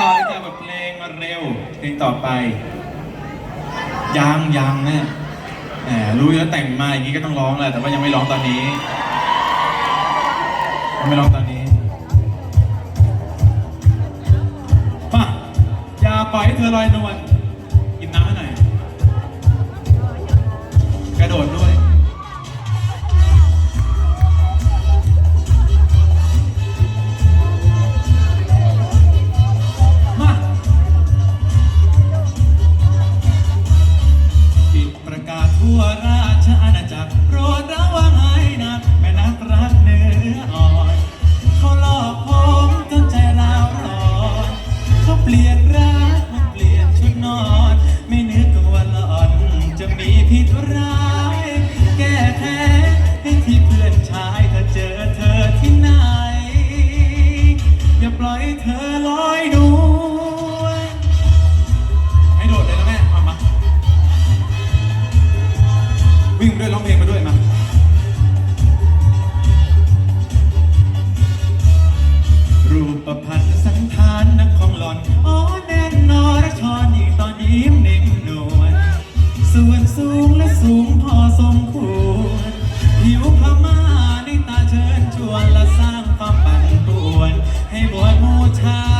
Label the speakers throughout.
Speaker 1: ต่อเลยจ้ะบทเพลงมาเร็ว เพลงต่อไป ยังยังเนี่ยแหมรู้แล้วแต่งมาอย่างนี้ก็ต้องร้องแหละแต่ว่ายังไม่ร้องตอนนี้ยังไม่ร้องตอนนี้ป่ะอย่าปล่อยให้เธอลอยนวล ร้องเพลงมาด้วยมารูปพันธ์สันธานนักของหลอนอ๋อแน่นนอรชอนอีกตอนยิ้มนิ่มนวลส่วนสูงและสูงพอสมควรผิวพม่าในตาเชิญชวนและสร้างความปั่นป่วน ให้บวชมูชา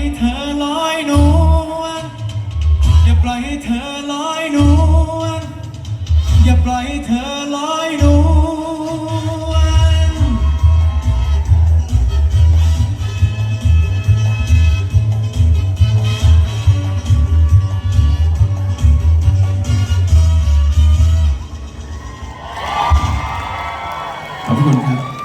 Speaker 1: ให้เธอลอยนวลอย่าปล่อยให้เธอลอยนวลอย่าปล่อยให้เธอลอยนวลขอบคุณครับ